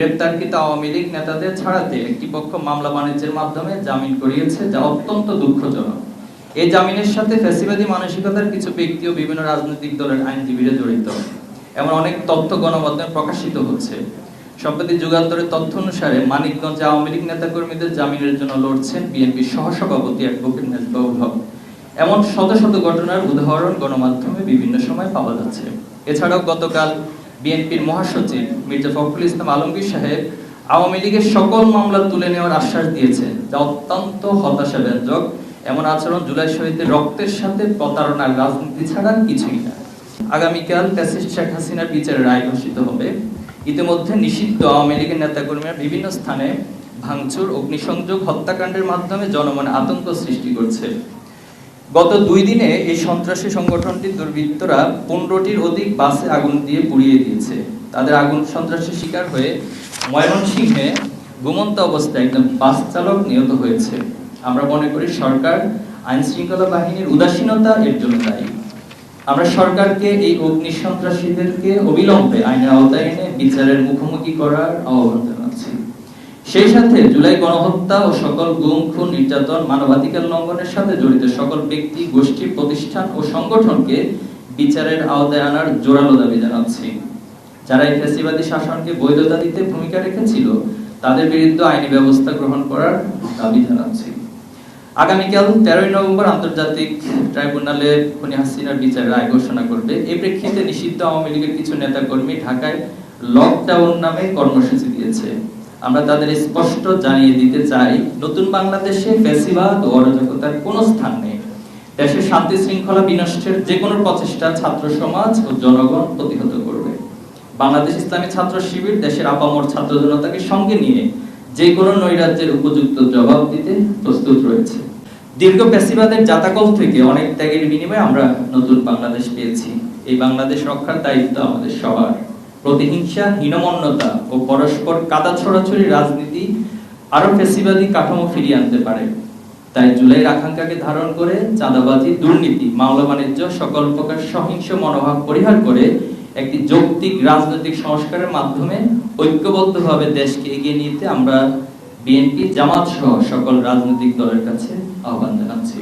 গ্রেপ্তারকৃত আওয়ামী লীগ নেতাদের ছাড়াতে একটি পক্ষ মামলা বাণিজ্যের মাধ্যমে জামিন করিয়েছে, যা অত্যন্ত দুঃখজনক। এই জামিনের সাথে ফ্যাসিবাদী মানসিকতার কিছু ব্যক্তি ও বিভিন্ন রাজনৈতিক দলের আইনজীবীরা জড়িত। এমন অনেক তথ্য গণমাধ্যমে প্রকাশিত হচ্ছে। সম্প্রতি যুগান্তরের তথ্য অনুসারে মানিকগঞ্জে আওয়ামী লীগ নেতাকর্মীদের জামিনের জন্য লড়ছেন বিএনপির সহসভাপতি অ্যাডভোকেট মেজবাউল হক এমন শত শত ঘটনার উদাহরণ গণমাধ্যমে বিভিন্ন সময় পাওয়া যাচ্ছে। এছাড়াও গতকাল বিএনপির মহাসচিব মির্জা ফখরুল ইসলাম আলমগীর সাহেব আওয়ামী লীগের সকল মামলা তুলে নেওয়ার আশ্বাস দিয়েছেন যা অত্যন্ত হতাশাব্যঞ্জক এমন আচরণ জুলাই শহীদদের রক্তের সাথে প্রতারণার রাজনীতি ছাড়া কিছুই না। আগামীকাল ফ্যাসিস্ট শেখ হাসিনার বিচারের রায় ঘোষিত হবে। ইতিমধ্যে নিষিদ্ধ আওয়ামী লীগের নেতাকর্মীরা বিভিন্ন স্থানে ভাঙচুর, অগ্নিসংযোগ, হত্যাকাণ্ডের মাধ্যমে জনমনে আতঙ্ক সৃষ্টি করছে। গত দুই দিনে এই সন্ত্রাসী সংগঠনটির দুর্বৃত্তরা পনেরোটির অধিক বাসে আগুন দিয়ে পুড়িয়ে দিয়েছে। তাদের আগুন সন্ত্রাসের শিকার হয়ে ময়মনসিংহে ঘুমন্ত অবস্থায় একজন বাস চালক নিহত হয়েছে। আমরা মনে করি সরকার আইন শৃঙ্খলা বাহিনীর উদাসীনতা এর জন্য দায়ী। আমরা সরকারকে এই অগ্নি সন্ত্রাসীদেরকে অবিলম্বে আইনের আওতায় এনে বিচারের মুখোমুখি করার আহ্বান জানাচ্ছি। সেই সাথে জুলাই গণহত্যা ও সকল গুম খুন নির্যাতন মানবাধিকার লঙ্ঘনের সাথে জড়িত সকল ব্যক্তি, গোষ্ঠী, প্রতিষ্ঠান ও সংগঠনকে বিচারের আওতায় আনার জোরালো দাবি জানাচ্ছি। যারা এই ফ্যাসিবাদী শাসনকে বৈধতা দিতে ভূমিকা রেখেছিল, তাদের বিরুদ্ধে আইনি ব্যবস্থা গ্রহণ করার দাবি জানাচ্ছি। আগামীকাল তেরোই নভেম্বর আন্তর্জাতিক ট্রাইব্যুনালে খনি হাসিনার বিচারের রায় ঘোষণা করবে। এই প্রেক্ষিতে নিষিদ্ধ আওয়ামী লীগের কিছু নেতাকর্মী ঢাকায় লকডাউন নামে কর্মসূচি দিয়েছে। আমরা তাদের স্পষ্ট জানিয়ে দিতে চাই, নতুন বাংলাদেশে ফ্যাসিবাদ ও অরাজকতার কোনো স্থান নেই। দেশের শান্তি শৃঙ্খলা বিনষ্টের যে কোনো প্রচেষ্টা ছাত্র সমাজ ও জনগণ প্রতিহত করবে। বাংলাদেশ ইসলামী ছাত্র শিবির দেশের আপামর ছাত্র জনতাকে সঙ্গে নিয়ে যে কোনো নৈরাজ্যের উপযুক্ত জবাব দিতে প্রস্তুত রয়েছে। দীর্ঘ পেশিবাদের জাতাকল থেকে অনেক ত্যাগের বিনিময়ে আমরা নতুন বাংলাদেশ পেয়েছি। এই বাংলাদেশ রক্ষার দায়িত্ব আমাদের সবার। প্রতিহিংসা, হীনমন্যতা ও পরস্পর কাদা ছড়াছড়ি রাজনীতি আরও ফেসিবাদী কাঠামো ফিরিয়ে আনতে পারে। তাই জুলাইয়ের আকাঙ্ক্ষাকে ধারণ করে চাঁদাবাজি, দুর্নীতি, মামলা বাণিজ্য সকল প্রকার সহিংস মনোভাব পরিহার করে একটি যৌক্তিক রাজনৈতিক সংস্কারের মাধ্যমে ঐক্যবদ্ধভাবে দেশকে এগিয়ে নিতে আমরা বিএনপি, জামাত সহ সকল রাজনৈতিক দলের কাছে আহ্বান জানাচ্ছি।